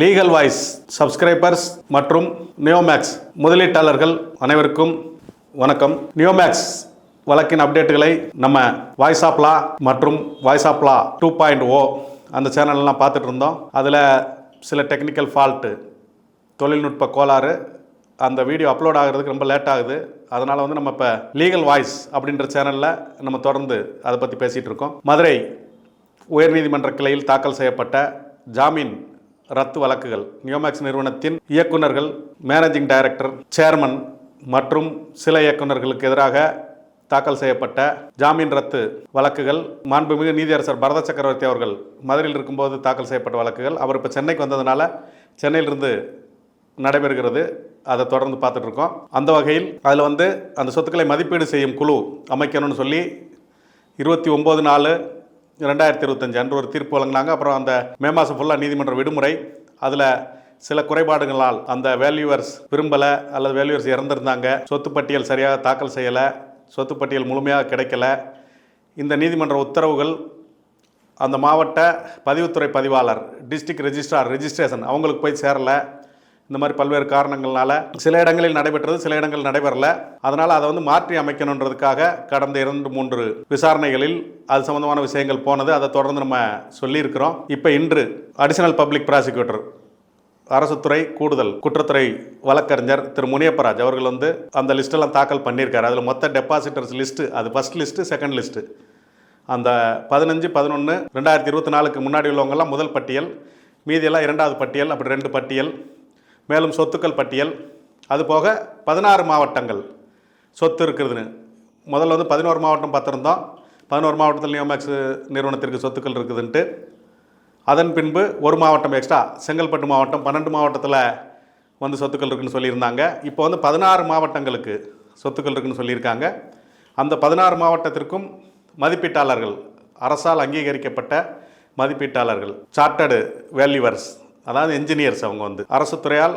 Legal voice subscribers மற்றும் நியோமேக்ஸ் முதலீட்டாளர்கள் அனைவருக்கும் வணக்கம். நியோமேக்ஸ் வழக்கின் அப்டேட்டுகளை நம்ம வாய்ஸ் ஆஃப் லா மற்றும் voice of law two point O அந்த சேனல்லாம் பார்த்துட்டு இருந்தோம். அதில் சில டெக்னிக்கல் ஃபால்ட்டு தொழில்நுட்ப கோளாறு அந்த வீடியோ அப்லோட் ஆகிறதுக்கு ரொம்ப லேட் ஆகுது. அதனால் வந்து நம்ம இப்போ லீகல் வாய்ஸ் அப்படின்ற சேனலில் நம்ம தொடர்ந்து அதை பற்றி பேசிகிட்டு இருக்கோம். மதுரை உயர்நீதிமன்ற கிளையில் தாக்கல் செய்யப்பட்ட ஜாமீன் ரத்து வழக்குகள். நியோமேக்ஸ் நிறுவனத்தின் இயக்குனர்கள் மேனேஜிங் டைரக்டர் சேர்மன் மற்றும் சில இயக்குனர்களுக்கு எதிராக தாக்கல் செய்யப்பட்ட ஜாமீன் ரத்து வழக்குகள். மாண்புமிகு நீதியரசர் பரத சக்கரவர்த்தி அவர்கள் மதுரையில் இருக்கும்போது தாக்கல் செய்யப்பட்ட வழக்குகள். அவர் இப்போ சென்னைக்கு வந்ததுனால சென்னையிலிருந்து நடைபெறுகிறது. அதை தொடர்ந்து பார்த்துட்ருக்கோம் அந்த வகையில் அதில் வந்து அந்த சொத்துக்களை மதிப்பீடு செய்யும் குழு அமைக்கணும்னு சொல்லி இருபத்தி ஒம்பது நாலு ரெண்டாயிரத்தி இருபத்தஞ்சு அன்று ஒரு தீர்ப்பு வழங்கினாங்க. அப்புறம் அந்த மே மாதம் ஃபுல்லாக நீதிமன்ற விடுமுறை. அதில் சில குறைபாடுகளால் அந்த வேல்யூவர்ஸ் விரும்பலை அல்லது வேல்யூவர்ஸ் இறந்திருந்தாங்க. சொத்து பட்டியல் சரியாக தாக்கல் செய்யலை. சொத்து பட்டியல் முழுமையாக கிடைக்கல. இந்த நீதிமன்ற உத்தரவுகள் அந்த மாவட்ட பதிவுத்துறை பதிவாளர் டிஸ்ட்ரிக்ட் ரெஜிஸ்ட்ரார் ரெஜிஸ்ட்ரேஷன் அவங்களுக்கு போய் சேரலை. இந்த மாதிரி பல்வேறு காரணங்களால சில இடங்களில் நடைபெற்றது சில இடங்கள் நடைபெறல. அதனால் அதை வந்து மாற்றி அமைக்கணுன்றதுக்காக கடந்த இரண்டு மூன்று விசாரணைகளில் அது சம்பந்தமான விஷயங்கள் போனது. அதை தொடர்ந்து நம்ம சொல்லியிருக்கிறோம். இப்போ இன்று அடிஷனல் பப்ளிக் ப்ராசிக்யூட்டர் அரசுத்துறை கூடுதல் குற்றத்துறை வழக்கறிஞர் திரு முனியப்பராஜ் அவர்கள் வந்து அந்த லிஸ்ட்டெல்லாம் தாக்கல் பண்ணியிருக்காரு. அதில் மொத்த டெபாசிட்டர்ஸ் லிஸ்ட்டு அது ஃபஸ்ட் லிஸ்ட்டு செகண்ட் லிஸ்ட்டு அந்த பதினஞ்சு பதினொன்று ரெண்டாயிரத்தி இருபத்தி நாலுக்கு முன்னாடி உள்ளவங்கெல்லாம் முதல் பட்டியல் மீதியெல்லாம் இரண்டாவது பட்டியல் அப்படி ரெண்டு பட்டியல். மேலும் சொத்துக்கள் பட்டியல். அதுபோக பதினாறு மாவட்டங்கள். சொத்து இருக்குதுன்னு. முதல்ல வந்து பதினோரு மாவட்டம் பார்த்துருந்தோம். பதினோரு மாவட்டத்தில் நியோமேக்ஸ் நிறுவனத்திற்கு சொத்துக்கள் இருக்குதுன்ட்டு. அதன் பின்பு ஒரு மாவட்டம் எக்ஸ்ட்ரா செங்கல்பட்டு மாவட்டம் பன்னெண்டு மாவட்டத்தில் வந்து சொத்துக்கள் இருக்குன்னு சொல்லியிருந்தாங்க. இப்போ வந்து பதினாறு மாவட்டங்களுக்கு சொத்துக்கள் இருக்குன்னு சொல்லியிருக்காங்க. அந்த பதினாறு மாவட்டத்திற்கும் மதிப்பீட்டாளர்கள் அரசால் அங்கீகரிக்கப்பட்ட மதிப்பீட்டாளர்கள் சார்ட்டர்டு வேல்யூவர்ஸ் அதாவது என்ஜினியர்ஸ் அவங்க வந்து. அரசு துறையால்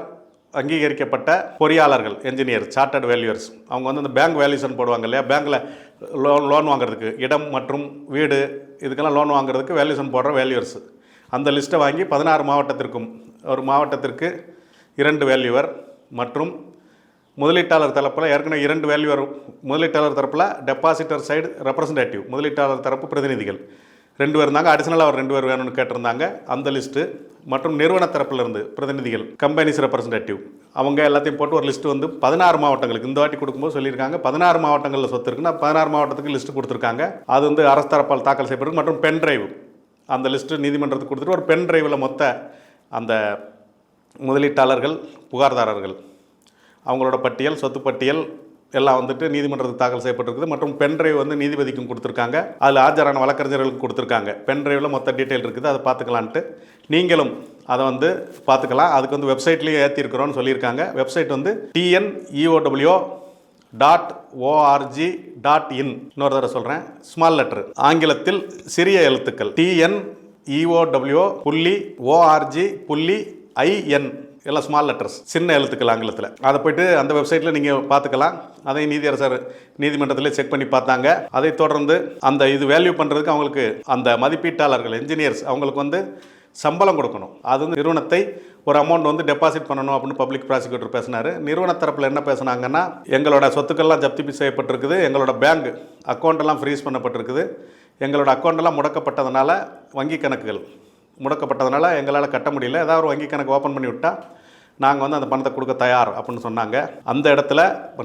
அங்கீகரிக்கப்பட்ட பொறியாளர்கள் என்ஜினியர் சார்ட்டர்ட் வேல்யூர்ஸ் அவங்க வந்து அந்த பேங்க் வேல்யூஷன் போடுவாங்க இல்லையா? பேங்க்கில் லோன் லோன் வாங்குறதுக்கு இடம் மற்றும் வீடு இதுக்கெல்லாம் லோன் வாங்குறதுக்கு வேல்யூஷன் போடுற வேல்யூர்ஸ் அந்த லிஸ்ட்டை வாங்கி பதினாறு மாவட்டத்திற்கும் ஒரு மாவட்டத்திற்கு இரண்டு வேல்யூவர் மற்றும் முதலீட்டாளர் தரப்பில் ஏற்கனவே இரண்டு வேல்யூவர் முதலீட்டாளர் தரப்பில் டெபாசிட்டர் சைடு ரெப்ரசன்டேட்டிவ் முதலீட்டாளர் தரப்பு பிரதிநிதிகள். ரெண்டு பேர் இருந்தாங்க. அடிஷனலாக அவர் ரெண்டு பேர் வேணும்னு கேட்டிருந்தாங்க. அந்த லிஸ்ட்டு மற்றும் நிறுவன தரப்பில் இருந்து பிரதிநிதிகள் கம்பெனிஸ் ரெப்ரசன்டேட்டிவ் அவங்க எல்லாத்தையும் போட்டு ஒரு லிஸ்ட்டு வந்து பதினாறு மாவட்டங்களுக்கு இந்த வாட்டி கொடுக்கும்போது சொல்லியிருக்காங்க. பதினாறு மாவட்டங்களில் சொத்து இருக்குன்னா பதினாறு மாவட்டத்துக்கு லிஸ்ட்டு கொடுத்துருக்காங்க. அது வந்து அரசு தரப்பால் தாக்கல் செய்யப்பட்டிருக்கு மற்றும் பென் டிரைவ் அந்த லிஸ்ட்டு நீதிமன்றத்துக்கு கொடுத்துட்டு ஒரு பென் டிரைவில் மொத்த அந்த முதலீட்டாளர்கள் புகார்தாரர்கள் அவங்களோட பட்டியல் சொத்து பட்டியல் எல்லாம் வந்துட்டு நீதிமன்றத்துக்கு தாக்கல் செய்யப்பட்டிருக்குது. மற்றும் பென் டிரைவ் வந்து நீதிபதிக்கும் கொடுத்துருக்காங்க. அதில் ஆஜரான வழக்கறிஞர்களுக்கும் கொடுத்துருக்காங்க. பென் டிரைவில் மொத்த டீட்டெயில் இருக்குது. அதை பார்த்துக்கலான்ட்டு நீங்களும் அதை வந்து பார்த்துக்கலாம். அதுக்கு வந்து வெப்சைட்லேயே ஏற்றிருக்கிறோன்னு சொல்லியிருக்காங்க. வெப்சைட் வந்து TNEOW dot ORG dot in இன்னொரு தடவை சொல்கிறேன் ஸ்மால் லெட்டர் ஆங்கிலத்தில் சிறிய எழுத்துக்கள். டிஎன் இஓடபிள்யூ புள்ளி ஓஆர்ஜி புள்ளி ஐஎன் எல்லாம் ஸ்மால் லெட்டர்ஸ் சின்ன எழுத்துக்கள் ஆங்கிலத்தில். அதை போயிட்டு அந்த வெப்சைட்டில் நீங்கள் பார்த்துக்கலாம். அதை நீதியரசர் நீதிமன்றத்தில் செக் பண்ணி பார்த்தாங்க. அதை தொடர்ந்து அந்த இது வேல்யூ பண்ணுறதுக்கு அவங்களுக்கு அந்த மதிப்பீட்டாளர்கள் என்ஜினியர்ஸ் அவங்களுக்கு வந்து சம்பளம் கொடுக்கணும். அது வந்து நிறுவனத்தை ஒரு அமௌண்ட் வந்து டெபாசிட் பண்ணணும் அப்படின்னு பப்ளிக் ப்ராசிக்யூட்டர் பேசினார். நிறுவன தரப்பில் என்ன பேசுனாங்கன்னா எங்களோட சொத்துக்கள்லாம் ஜப்தி செய்யப்பட்டிருக்குது. எங்களோட பேங்க் அக்கௌண்ட்டெல்லாம் ஃப்ரீஸ் பண்ணப்பட்டிருக்குது. எங்களோட அக்கௌண்ட்டெல்லாம் முடக்கப்பட்டதுனால வங்கி கணக்குகள் முடக்கப்பட்டதுனால எங்களால் கட்ட முடியல. ஏதாவது ஒரு வங்கி கணக்கு ஓப்பன் பண்ணி விட்டால் நாங்கள் வந்து அந்த பணத்தை கொடுக்க தயார் அப்படின்னு சொன்னாங்க. அந்த இடத்துல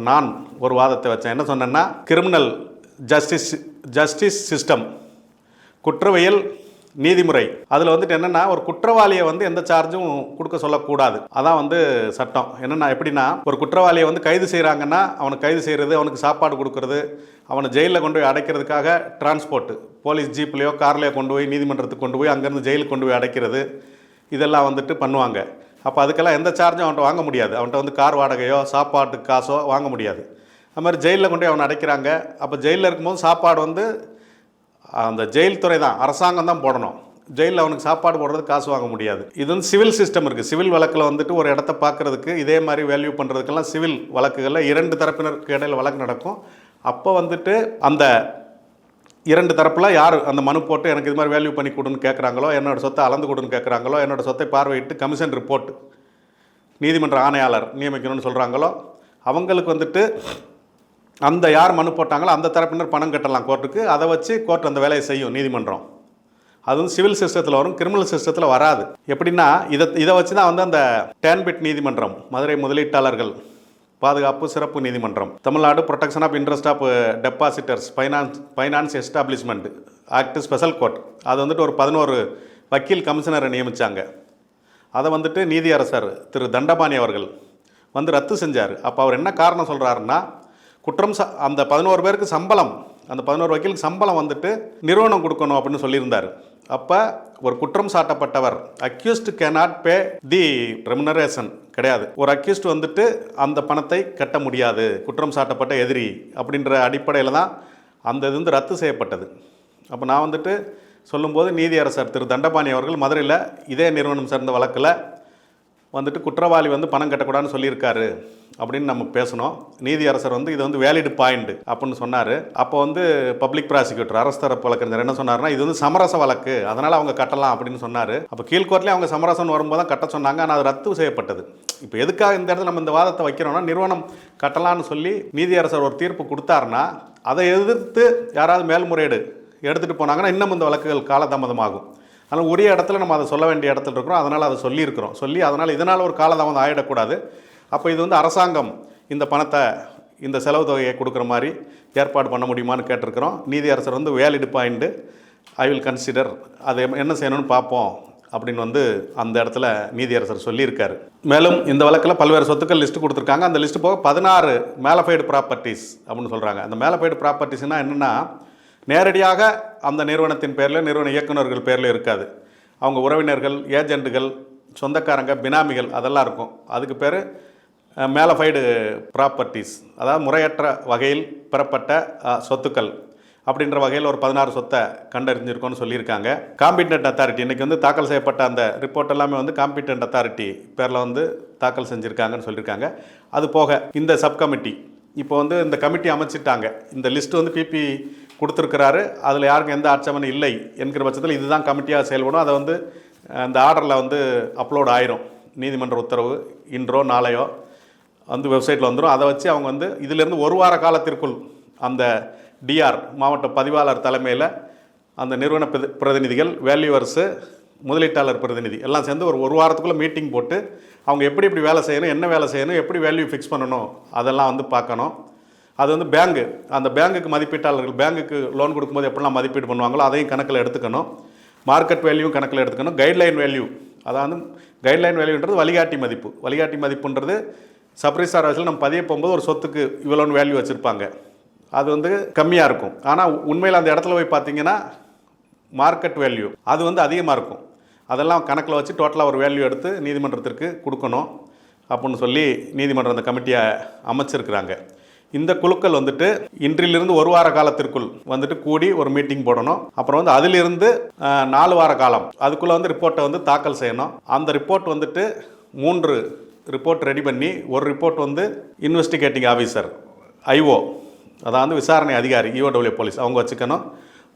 நான் ஒரு வாதத்தை வச்சேன். என்ன சொன்னேன்னா கிரிமினல் ஜஸ்டிஸ் ஜஸ்டிஸ் சிஸ்டம் குற்றவியல் நீதிமுறை. அதில் வந்துட்டு என்னென்னா ஒரு குற்றவாளியை வந்து எந்த சார்ஜும் கொடுக்க சொல்லக்கூடாது. அதான் வந்து சட்டம். என்னென்னா எப்படின்னா ஒரு குற்றவாளியை வந்து கைது செய்கிறாங்கன்னா அவனுக்கு கைது செய்கிறது அவனுக்கு சாப்பாடு கொடுக்கறது அவனை ஜெயிலில் கொண்டு போய் அடைக்கிறதுக்காக டிரான்ஸ்போர்ட்டு போலீஸ் ஜீப்லேயோ கார்லேயோ கொண்டு போய் நீதிமன்றத்துக்கு கொண்டு போய் அங்கேருந்து ஜெயிலுக்கு கொண்டு போய் அடைக்கிறது. இதெல்லாம் வந்துட்டு பண்ணுவாங்க. அப்போ அதுக்கெல்லாம் எந்த சார்ஜும் அவன்கிட்ட வாங்க முடியாது. அவன்கிட்ட வந்து கார் வாடகையோ சாப்பாட்டு காசோ வாங்க முடியாது. அது மாதிரி ஜெயிலில் கொண்டு போய் அவனை அடைக்கிறாங்க. அப்போ ஜெயிலில் இருக்கும்போது சாப்பாடு வந்து அந்த ஜெயில் துறை தான். அரசாங்கம் தான் போடணும். ஜெயிலில் அவனுக்கு சாப்பாடு போடுறது காசு வாங்க முடியாது. இது வந்து சிவில் சிஸ்டம் இருக்குது சிவில் வழக்கில் வந்துட்டு ஒரு இடத்த பார்க்குறதுக்கு இதே மாதிரி வேல்யூ பண்ணுறதுக்கெல்லாம் சிவில் வழக்குகளில் இரண்டு தரப்பினருக்கு இடையில் வழக்கு நடக்கும். அப்போ வந்துட்டு அந்த இரண்டு தரப்பில் யார் அந்த மனு போட்டு எனக்கு இது மாதிரி வேல்யூ பண்ணி கொடுன்னு கேட்குறாங்களோ என்னோட சொத்தை அளந்து கொடுன்னு கேட்குறாங்களோ என்னோட சொத்தை பார்வையிட்டு கமிஷன் ரிப்போர்ட் நீதிமன்ற ஆணையாளர் நியமிக்கணும்னு சொல்கிறாங்களோ அவங்களுக்கு வந்துட்டு அந்த யார் மனு போட்டாங்களோ அந்த தரப்பினர் பணம் கட்டலாம் கோர்ட்டுக்கு அதை வச்சு கோர்ட் அந்த வேலையை செய்யும் நீதிமன்றம். அது வந்து சிவில் சிஸ்டத்தில் வரும் கிரிமினல் சிஸ்டத்தில் வராது. எப்படின்னா இதை இதை வச்சு தான் வந்து அந்த டேன்பிட் நீதிமன்றம் மதுரை முதலீட்டாளர்கள் பாதுகாப்பு சிறப்பு நீதிமன்றம். Tamil Nadu protection of interest of depositors finance finance establishment act special court அது வந்துட்டு ஒரு பதினோரு வக்கீல் கமிஷனரை நியமித்தாங்க அதை வந்துட்டு நீதியரசர் திரு தண்டபாணி அவர்கள் வந்து ரத்து செஞ்சார். அப்போ அவர் என்ன காரணம் சொல்கிறாருன்னா குற்றம் ச அந்த பதினோரு பேருக்கு சம்பளம் அந்த பதினோரு வக்கீலுக்கு சம்பளம் வந்துட்டு நிறுவனம் கொடுக்கணும் அப்படின்னு சொல்லியிருந்தார். அப்போ ஒரு குற்றம் சாட்டப்பட்டவர் accused cannot pay the remuneration கிடையாது. ஒரு அக்யூஸ்ட் வந்துட்டு அந்த பணத்தை கட்ட முடியாது குற்றம் சாட்டப்பட்ட எதிரி அப்படின்ற அடிப்படையில் தான் அந்த இது வந்து ரத்து செய்யப்பட்டது. அப்போ நான் வந்துட்டு சொல்லும்போது நீதியரசர் திரு தண்டபாணி அவர்கள் மதுரையில் இதே நிறுவனம் சேர்ந்த வழக்கில் வந்துட்டு குற்றவாளி வந்து பணம் கட்டக்கூடாதுன்னு சொல்லியிருக்காரு அப்படின்னு நம்ம பேசணும். நீதியரசர் வந்து இது வந்து வேலிடு பாயிண்ட் அப்படின்னு சொன்னார். அப்போ வந்து பப்ளிக் ப்ராசிக்யூட்டர் அரசு தரப்பு வழக்கறிஞர் என்ன சொன்னார்னா இது வந்து சமரச வழக்கு அதனால் அவங்க கட்டலாம் அப்படின்னு சொன்னார். அப்போ கீழ்கோர்ட்லேயே அவங்க சமரசம் வரும்போது தான் கட்ட சொன்னாங்க ஆனால் அது ரத்து செய்யப்பட்டது. இப்போ எதுக்காக இந்த இடத்துல நம்ம இந்த வாதத்தை வைக்கிறோம்னா நிறுவனம் கட்டலான்னு சொல்லி நீதியரசர் ஒரு தீர்ப்பு கொடுத்தாருன்னா அதை எதிர்த்து யாராவது மேல்முறையீடு எடுத்துகிட்டு போனாங்கன்னா இன்னும் இந்த வழக்குகள் காலதாமதமாகும். அதனால் ஒரே இடத்துல நம்ம அதை சொல்ல வேண்டிய இடத்துல இருக்கிறோம். அதனால் அதை சொல்லியிருக்கிறோம். சொல்லி அதனால் இதனால் ஒரு காலதாமதம் ஆகிடக்கூடாது அப்போ இது வந்து அரசாங்கம் இந்த பணத்தை இந்த செலவு தொகையை கொடுக்குற மாதிரி ஏற்பாடு பண்ண முடியுமான்னு கேட்டிருக்கிறோம். நீதியரசர் வந்து valid point I will consider அதை என்ன செய்யணும்னு பார்ப்போம் அப்படின்னு வந்து அந்த இடத்துல நீதியரசர் சொல்லியிருக்காரு. மேலும் இந்த வழக்கில் பல்வேறு சொத்துக்கள் லிஸ்ட் கொடுத்துருக்காங்க. அந்த லிஸ்ட்டு போக பதினாறு மேலஃபைடு ப்ராப்பர்ட்டிஸ் அப்படின்னு சொல்கிறாங்க அந்த மேலஃபைடு ப்ராப்பர்ட்டிஸ்னால் என்னென்னா நேரடியாக அந்த நிறுவனத்தின் பேரில் நிறுவன இயக்குநர்கள் பேரில் இருக்காது. அவங்க உறவினர்கள் ஏஜெண்டுகள் சொந்தக்காரங்க பினாமிகள் அதெல்லாம் இருக்கும். அதுக்கு பேர் மேலஃபைடு ப்ராப்பர்ட்டிஸ். அதாவது முறையற்ற வகையில் பெறப்பட்ட சொத்துக்கள். அப்படின்ற வகையில் ஒரு பதினாறு சொத்தை கண்டறிஞ்சிருக்கோன்னு சொல்லியிருக்காங்க. காம்பிட்டன்ட் அத்தாரிட்டி இன்றைக்கி வந்து தாக்கல் செய்யப்பட்ட அந்த ரிப்போர்ட் எல்லாமே வந்து காம்பிட்டன்ட் அத்தாரிட்டி பேரில் வந்து தாக்கல் செஞ்சுருக்காங்கன்னு சொல்லியிருக்காங்க. அது போக இந்த சப் கமிட்டி இப்போ வந்து இந்த கமிட்டி அமைச்சிட்டாங்க. இந்த லிஸ்ட் வந்து பிபி கொடுத்துருக்கிறாரு. அதில் யாருக்கும் எந்த ஆட்சேபனை இல்லை என்கிற பட்சத்தில் இதுதான் கமிட்டியாக செயல்படும். அதை வந்து அந்த ஆர்டரில் வந்து அப்லோட் ஆயிரும். நீதிமன்ற உத்தரவு இன்றோ நாளையோ வந்து வெப்சைட்டில் வந்துடும் அதை வச்சு அவங்க வந்து இதிலேருந்து ஒரு வார காலத்திற்குள் அந்த டிஆர் மாவட்ட பதிவாளர் தலைமையில் அந்த நிறுவன பிரதி- பிரதிநிதிகள் வேல்யூவர்ஸு முதலீட்டாளர் பிரதிநிதி எல்லாம் சேர்ந்து ஒரு ஒரு வாரத்துக்குள்ளே மீட்டிங் போட்டு அவங்க எப்படி எப்படி வேலை செய்யணும் என்ன வேலை செய்யணும் எப்படி வேல்யூ ஃபிக்ஸ் பண்ணணும் அதெல்லாம் வந்து பார்க்கணும். அது வந்து பேங்கு அந்த பேங்குக்கு மதிப்பீட்டாளர்கள் பேங்குக்கு லோன் கொடுக்கும்போது எப்படிலாம் மதிப்பீடு பண்ணுவாங்களோ அதையும் கணக்கில் எடுத்துக்கணும். மார்க்கெட் வேல்யூவும் கணக்கில் எடுத்துக்கணும். கைட்லைன் வேல்யூ அதாவது கைட்லைன் வேல்யூன்றது வழிகாட்டி மதிப்பு. வழிகாட்டி மதிப்புன்றது சப்ரிசார் வயசில் நம்ம பதிய போகும்போது ஒரு சொத்துக்கு இவ்வளோன்னு வேல்யூ வச்சுருப்பாங்க. அது வந்து கம்மியாக இருக்கும். ஆனால் உண்மையில் அந்த இடத்துல போய் பார்த்தீங்கன்னா மார்க்கெட் வேல்யூ அது வந்து அதிகமாக இருக்கும். அதெல்லாம் கணக்கில் வச்சு டோட்டலாக ஒரு வேல்யூ எடுத்து நீதிமன்றத்திற்கு கொடுக்கணும். அப்படின்னு சொல்லி நீதிமன்றம் அந்த கமிட்டியை அமைச்சிருக்கிறாங்க. இந்த குழுக்கள் வந்துட்டு இன்றிலிருந்து ஒரு வார காலத்திற்குள் வந்துட்டு கூடி ஒரு மீட்டிங் போடணும். அப்புறம் வந்து அதிலிருந்து நாலு வார காலம். அதுக்குள்ளே வந்து ரிப்போர்ட்டை வந்து தாக்கல் செய்யணும். அந்த ரிப்போர்ட் வந்துட்டு மூன்று ரிப்போர்ட் ரெடி பண்ணி ஒரு ரிப்போர்ட் வந்து இன்வெஸ்டிகேட்டிங் ஆஃபீஸர் ஐஓ அதாவது விசாரணை அதிகாரி இஓடபிள்யூ போலீஸ் அவங்க வச்சுக்கணும்.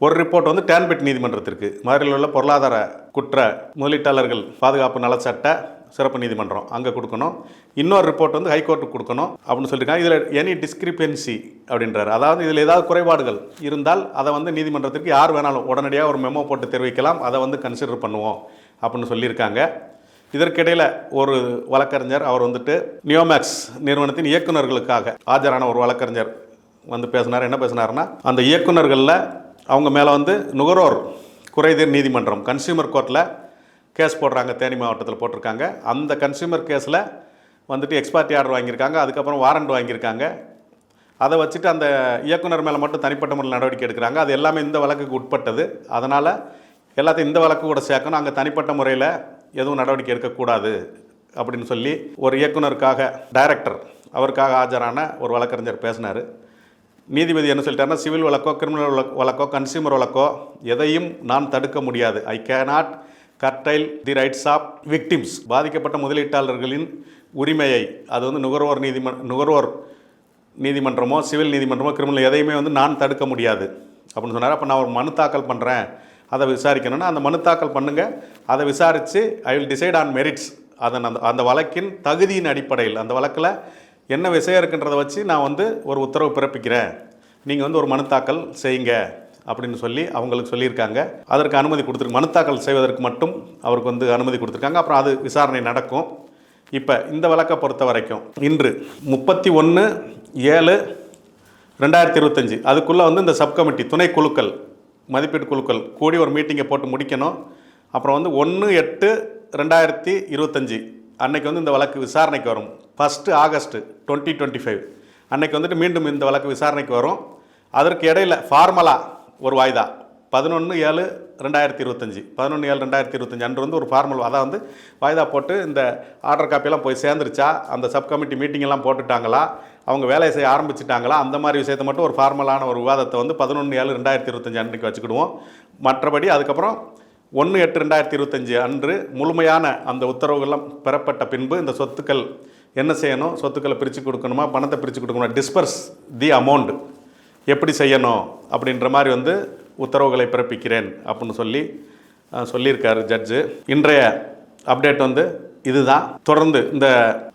ஒரு ரிப்போர்ட் வந்து டேன்பிட் நீதிமன்றத்திற்கு மதுரையில் உள்ள பொருளாதார குற்ற முதலீட்டாளர்கள் பாதுகாப்பு நலச்சட்ட சிறப்பு நீதிமன்றம் அங்கே கொடுக்கணும். இன்னொரு ரிப்போர்ட் வந்து ஹைகோர்ட்டுக்கு கொடுக்கணும் அப்படின்னு சொல்லியிருக்காங்க இதில் எனி டிஸ்கிரிப்பென்சி அப்படின்றாரு. அதாவது இதில் ஏதாவது குறைபாடுகள் இருந்தால் அதை வந்து நீதிமன்றத்திற்கு யார் வேணாலும் உடனடியாக ஒரு மெமோ போட்டு தெரிவிக்கலாம். அதை வந்து கன்சிடர் பண்ணுவோம் அப்படின்னு சொல்லியிருக்காங்க. இதற்கிடையில் ஒரு வழக்கறிஞர் அவர் வந்துட்டு நியோமேக்ஸ் நிறுவனத்தின் இயக்குனர்களுக்காக ஆஜரான ஒரு வழக்கறிஞர் வந்து பேசினார். என்ன பேசினாருன்னா அந்த இயக்குனர்களில் அவங்க மேலே வந்து நுகர்வோர் குறைதீர் நீதிமன்றம் கன்சியூமர் கோர்ட்டில் கேஸ் போடுறாங்க தேனி மாவட்டத்தில் போட்டிருக்காங்க. அந்த கன்சியூமர் கேஸில் வந்துட்டு எக்ஸ்பார்ட்டி ஆர்டர் வாங்கியிருக்காங்க அதுக்கப்புறம் வாரண்ட் வாங்கியிருக்காங்க. அதை வச்சுட்டு அந்த இயக்குனர் மேலே மட்டும் தனிப்பட்ட முறையில் நடவடிக்கை எடுக்கிறாங்க. அது எல்லாமே இந்த வழக்குக்கு உட்பட்டது. அதனால் எல்லாத்தையும் இந்த வழக்கு கூட சேர்க்கணும். அங்கே தனிப்பட்ட முறையில் எதுவும் நடவடிக்கை எடுக்கக்கூடாது அப்படின்னு சொல்லி ஒரு இயக்குனருக்காக டைரக்டர் அவருக்காக ஆஜரான ஒரு வழக்கறிஞர் பேசினார். நீதிபதி என்ன சொல்லிட்டாருன்னா சிவில் வழக்கோ கிரிமினல் வழக்கோ கன்சியூமர் வழக்கோ எதையும் நான் தடுக்க முடியாது. I cannot curtail the rights of victims பாதிக்கப்பட்ட முதலீட்டாளர்களின் உரிமையை அது வந்து நுகர்வோர் நீதிமன் நுகர்வோர் நீதிமன்றமோ சிவில் நீதிமன்றமோ கிரிமினல் எதையுமே வந்து நான் தடுக்க முடியாது. அப்படின்னு சொன்னார். அப்போ நான் ஒரு மனு தாக்கல் பண்ணுறேன் அதை விசாரிக்கணும்னா அந்த மனு தாக்கல் பண்ணுங்கள் அதை விசாரித்து I will decide on merits அதன் அந்த அந்த வழக்கின் தகுதியின் அடிப்படையில் அந்த வழக்கில் என்ன விஷயம் இருக்குன்றதை வச்சு நான் வந்து ஒரு உத்தரவு பிறப்பிக்கிறேன். நீங்கள் வந்து ஒரு மனு தாக்கல் செய்யுங்க. அப்படின்னு சொல்லி அவங்களுக்கு சொல்லியிருக்காங்க. அதற்கு அனுமதி கொடுத்துருக்கு மனு தாக்கல் செய்வதற்கு மட்டும் அவருக்கு வந்து அனுமதி கொடுத்துருக்காங்க. அப்புறம் அது விசாரணை நடக்கும். இப்போ இந்த வழக்கை பொறுத்த வரைக்கும் இன்று முப்பத்தி ஒன்று ஏழு ரெண்டாயிரத்தி இருபத்தஞ்சி அதுக்குள்ளே வந்து இந்த சப் கமிட்டி துணை குழுக்கள் மதிப்பீட்டு குழுக்கள் கூடி ஒரு மீட்டிங்கை போட்டு முடிக்கணும். அப்புறம் வந்து ஒன்று எட்டு ரெண்டாயிரத்தி இருபத்தஞ்சி அன்னைக்கு வந்து இந்த வழக்கு விசாரணைக்கு வரும். First August twenty twenty five அன்னைக்கு வந்துட்டு மீண்டும் இந்த வழக்கு விசாரணைக்கு வரும். அதற்கு இடையில ஃபார்மலாக ஒரு வாய்தா. பதினொன்று ஏழு ரெண்டாயிரத்தி இருபத்தஞ்சி. பதினொன்று ஏழு ரெண்டாயிரத்தி இருபத்தஞ்சி அன்று வந்து ஒரு ஃபார்மல் அதான் வந்து வாய்தா போட்டு இந்த ஆர்டர் காப்பியெல்லாம் போய் சேர்ந்துருச்சா? அந்த சப் கமிட்டி மீட்டிங் எல்லாம் போட்டுட்டாங்களா? அவங்க வேலையை செய்ய ஆரம்பிச்சிட்டாங்களா? அந்த மாதிரி விஷயத்தை மட்டும் ஒரு ஃபார்மலான ஒரு விவாதத்தை வந்து பதினொன்று ஏழு ரெண்டாயிரத்தி இருபத்தஞ்சி அன்றைக்கு வச்சுக்கிடுவோம். மற்றபடி அதுக்கப்புறம் ஒன்று எட்டு ரெண்டாயிரத்தி இருபத்தஞ்சி அன்று முழுமையான அந்த உத்தரவுகள்லாம் பெறப்பட்ட பின்பு இந்த சொத்துக்கள் என்ன செய்யணும்? சொத்துக்களை பிரித்து கொடுக்கணுமா? பணத்தை பிரித்து கொடுக்கணுமா? டிஸ்பர்ஸ் தி அமௌண்ட் எப்படி செய்யணும் அப்படின்ற மாதிரி வந்து உத்தரவுகளை பிறப்பிக்கிறேன் அப்படின்னு சொல்லி சொல்லியிருக்காரு ஜட்ஜு. இன்றைய அப்டேட் வந்து இதுதான். தொடர்ந்து இந்த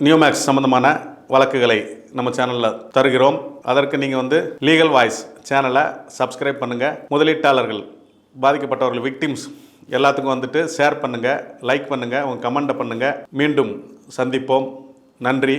நியூமேக்ஸ் சம்மந்தமான வழக்குகளை நம்ம சேனலில் தருகிறோம். அதற்கு நீங்கள் வந்து லீகல் வாய்ஸ் சேனலை சப்ஸ்கிரைப் பண்ணுங்கள் முதலீட்டாளர்கள் பாதிக்கப்பட்டவர்கள் விக்டிம்ஸ் எல்லாத்துக்கும் வந்துட்டு ஷேர் பண்ணுங்கள் லைக் பண்ணுங்கள் உங்கள் கமெண்ட்டை பண்ணுங்கள் மீண்டும் சந்திப்போம். நன்றி.